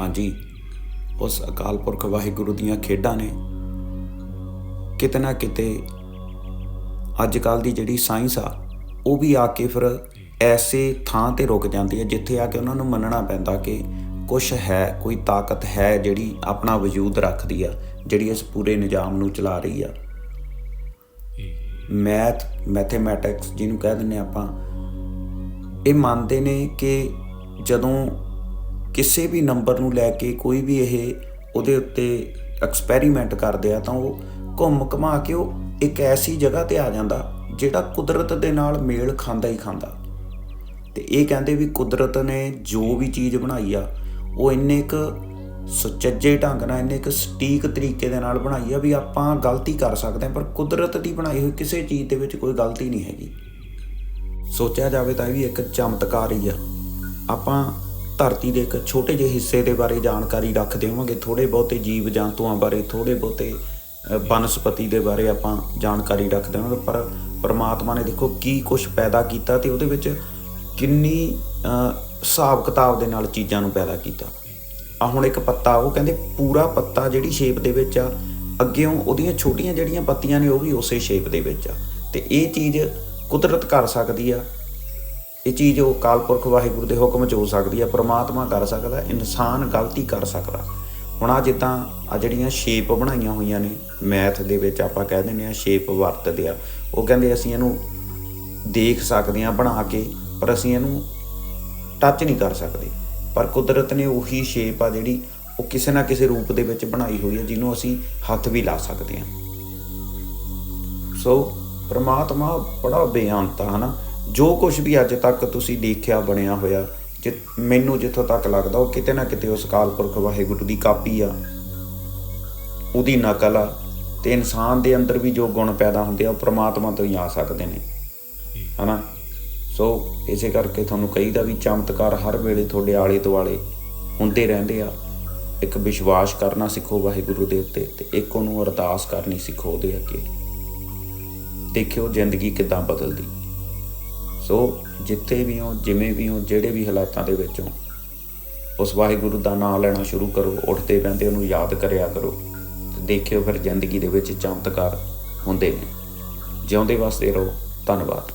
ਹਾਂਜੀ, ਉਸ ਅਕਾਲ ਪੁਰਖ ਵਾਹਿਗੁਰੂ ਦੀਆਂ ਖੇਡਾਂ ਨੇ। ਕਿਤੇ ਨਾ ਕਿਤੇ ਅੱਜ ਕੱਲ ਦੀ ਜਿਹੜੀ ਸਾਇੰਸ ਆ, ਉਹ ਵੀ ਆ ਕੇ ਫਿਰ ਐਸੇ ਥਾਂ ਤੇ ਰੁਕ ਜਾਂਦੀ ਹੈ, ਜਿੱਥੇ ਆ ਕੇ ਉਹਨਾਂ ਨੂੰ ਮੰਨਣਾ ਪੈਂਦਾ ਕਿ ਕੁਝ ਹੈ, ਕੋਈ ਤਾਕਤ ਹੈ ਜਿਹੜੀ ਆਪਣਾ ਵਜੂਦ ਰੱਖਦੀ ਆ, ਜਿਹੜੀ ਇਸ ਪੂਰੇ ਨਿਜ਼ਾਮ ਨੂੰ ਚਲਾ ਰਹੀ ਆ। ਮੈਥ, ਮੈਥਮੈਟਿਕਸ ਜਿਹਨੂੰ ਕਹਿ ਦਿੰਦੇ ਆਪਾਂ, ਇਹ ਮੰਨਦੇ ਨੇ ਕਿ ਜਦੋਂ ਕਿਸੇ ਵੀ ਨੰਬਰ ਨੂੰ ਲੈ ਕੇ ਕੋਈ ਵੀ ਇਹ ਉਹਦੇ ਉੱਤੇ ਐਕਸਪੈਰੀਮੈਂਟ ਕਰਦੇ ਆ, ਤਾਂ ਉਹ ਘੁੰਮ ਘਮਾ ਕੇ ਉਹ ਇੱਕ ਐਸੀ ਜਗ੍ਹਾ ਤੇ ਆ ਜਾਂਦਾ ਜਿਹੜਾ ਕੁਦਰਤ ਦੇ ਨਾਲ ਮੇਲ ਖਾਂਦਾ ਹੀ ਖਾਂਦਾ। ਤੇ ਇਹ ਕਹਿੰਦੇ ਵੀ ਕੁਦਰਤ ਨੇ ਜੋ ਵੀ ਚੀਜ਼ ਬਣਾਈ ਆ, ਉਹ ਇੰਨੇ ਕੁ ਸੁਚੱਜੇ ਢੰਗ ਨਾਲ, ਇੰਨੇ ਕੁ ਸਟੀਕ ਤਰੀਕੇ ਦੇ ਨਾਲ ਬਣਾਈ ਆ ਵੀ ਆਪਾਂ ਗਲਤੀ ਕਰ ਸਕਦੇ ਹਾਂ, ਪਰ ਕੁਦਰਤ ਦੀ ਬਣਾਈ ਹੋਈ ਕਿਸੇ ਚੀਜ਼ ਦੇ ਵਿੱਚ ਕੋਈ ਗਲਤੀ ਨਹੀਂ ਹੈਗੀ। ਸੋਚਿਆ ਜਾਵੇ ਤਾਂ ਇਹ ਵੀ ਇੱਕ ਚਮਤਕਾਰ ਹੀ ਆ। ਆਪਾਂ ਧਰਤੀ ਦੇ ਇੱਕ ਛੋਟੇ ਜਿਹੇ ਹਿੱਸੇ ਦੇ ਬਾਰੇ ਜਾਣਕਾਰੀ ਰੱਖਦੇ ਹੋਵਾਂਗੇ ਥੋੜੇ ਬਹੁਤੇ ਜੀਵ ਜੰਤੂਆਂ ਬਾਰੇ ਥੋੜੇ ਬਹੁਤੇ ਬਨਸਪਤੀ ਦੇ ਬਾਰੇ ਆਪਾਂ ਜਾਣਕਾਰੀ ਰੱਖਦੇ ਹੋਵਾਂਗੇ ਪਰ ਪਰਮਾਤਮਾ ਨੇ ਦੇਖੋ ਕੀ ਕੁਝ ਪੈਦਾ ਕੀਤਾ ਤੇ ਉਹਦੇ ਵਿੱਚ ਕਿੰਨੀ ਹਿਸਾਬ ਕਿਤਾਬ ਦੇ ਨਾਲ ਚੀਜ਼ਾਂ ਨੂੰ ਪੈਦਾ ਕੀਤਾ। ਆ ਹੁਣ ਇੱਕ ਪੱਤਾ, ਉਹ ਕਹਿੰਦੇ ਪੂਰਾ ਪੱਤਾ ਜਿਹੜੀ ਸ਼ੇਪ ਦੇ ਵਿੱਚ ਆ ਅੱਗੇੋਂ ਉਹਦੀਆਂ ਛੋਟੀਆਂ ਜਿਹੜੀਆਂ ਪੱਤੀਆਂ ਨੇ ਉਹ ਵੀ ਉਸੇ ਸ਼ੇਪ ਦੇ ਵਿੱਚ ਆ। ਤੇ ਇਹ ਚੀਜ਼ ਕੁਦਰਤ ਕਰ ਸਕਦੀ ਆ। ਇਹ ਚੀਜ਼ ਉਹ ਕਾਲਪੁਰਖ ਵਾਹਿਗੁਰੂ ਦੇ ਹੁਕਮ 'ਚ ਹੋ ਸਕਦੀ ਆ, ਪ੍ਰਮਾਤਮਾ ਕਰ ਸਕਦਾ, ਇਨਸਾਨ ਗਲਤੀ ਕਰ ਸਕਦਾ। ਹੁਣ ਆ ਜਿੱਦਾਂ ਆ ਜਿਹੜੀਆਂ ਸ਼ੇਪ ਬਣਾਈਆਂ ਹੋਈਆਂ ਨੇ, ਮੈਥ ਦੇ ਵਿੱਚ ਆਪਾਂ ਕਹਿ ਦਿੰਦੇ ਆ ਸ਼ੇਪ ਵਰਤਦੇ ਆ। ਉਹ ਕਹਿੰਦੇ ਅਸੀਂ ਇਹਨੂੰ ਦੇਖ ਸਕਦੇ ਆ ਬਣਾ ਕੇ, ਪਰ ਅਸੀਂ ਇਹਨੂੰ ਟੱਚ ਨਹੀਂ ਕਰ ਸਕਦੇ। ਪਰ ਕੁਦਰਤ ਨੇ ਉਹੀ ਸ਼ੇਪ ਆ ਜਿਹੜੀ ਉਹ ਕਿਸੇ ਨਾ ਕਿਸੇ ਰੂਪ ਦੇ ਵਿੱਚ ਬਣਾਈ ਹੋਈ ਹੈ ਜਿਹਨੂੰ ਅਸੀਂ ਹੱਥ ਵੀ ਲਾ ਸਕਦੇ ਹਾਂ। ਸੋ ਪ੍ਰਮਾਤਮਾ ਬੜਾ ਬੇਅੰਤ ਹੈ ਨਾ ਜੋ ਕੁਝ ਵੀ ਅੱਜ ਤੱਕ ਤੁਸੀਂ ਦੇਖਿਆ, ਬਣਿਆ ਹੋਇਆ, ਜਿ, ਮੈਨੂੰ ਜਿੱਥੋਂ ਤੱਕ ਲੱਗਦਾ, ਉਹ ਕਿਤੇ ਨਾ ਕਿਤੇ ਉਸ ਕਾਲ ਪੁਰਖ ਵਾਹਿਗੁਰੂ ਦੀ ਕਾਪੀ ਆ। ਉਹਦੀ ਨਕਲ ਆ ਤੇ ਇਨਸਾਨ ਦੇ ਅੰਦਰ ਵੀ ਜੋ ਗੁਣ ਪੈਦਾ ਹੁੰਦੇ ਆ, ਉਹ ਪ੍ਰਮਾਤਮਾ ਤੋਂ ਹੀ ਆ ਸਕਦੇ ਨੇ। ਹਨਾ? ਸੋ ਇਸੇ ਕਰਕੇ ਤੁਹਾਨੂੰ ਕਹੀਦਾ ਵੀ ਚਮਤਕਾਰ ਹਰ ਵੇਲੇ ਤੁਹਾਡੇ ਆਲੇ ਦੁਆਲੇ ਹੁੰਦੇ ਰਹਿੰਦੇ ਆ। ਇੱਕ ਵਿਸ਼ਵਾਸ ਕਰਨਾ ਸਿੱਖੋ ਵਾਹਿਗੁਰੂ ਦੇ ਉੱਤੇ ਤੇ ਇੱਕ ਉਹਨੂੰ ਅਰਦਾਸ ਕਰਨੀ ਸਿੱਖੋ ਉਹਦੇ ਅੱਗੇ। ਦੇਖਿਓ ਜ਼ਿੰਦਗੀ ਕਿਦਾਂ ਬਦਲਦੀ। ਸੋ ਜਿੱਥੇ ਵੀ ਹੋ, ਜਿਵੇਂ ਵੀ ਹੋ, ਜਿਹੜੇ ਵੀ ਹਾਲਾਤਾਂ ਦੇ ਵਿੱਚ ਹੋ, ਉਸ ਵਾਹਿਗੁਰੂ ਦਾ ਨਾਮ ਲੈਣਾ ਸ਼ੁਰੂ ਕਰੋ, ਉੱਠਦੇ ਪੈਂਦੇ ਉਹਨੂੰ ਯਾਦ ਕਰਿਆ ਕਰੋ ਤੇ ਦੇਖਿਓ ਫਿਰ ਜ਼ਿੰਦਗੀ ਦੇ ਵਿੱਚ ਚਮਤਕਾਰ ਹੁੰਦੇ ਨੇ। ਜਿਉਂਦੇ ਵਾਸਤੇ ਰਹੋ। ਧੰਨਵਾਦ।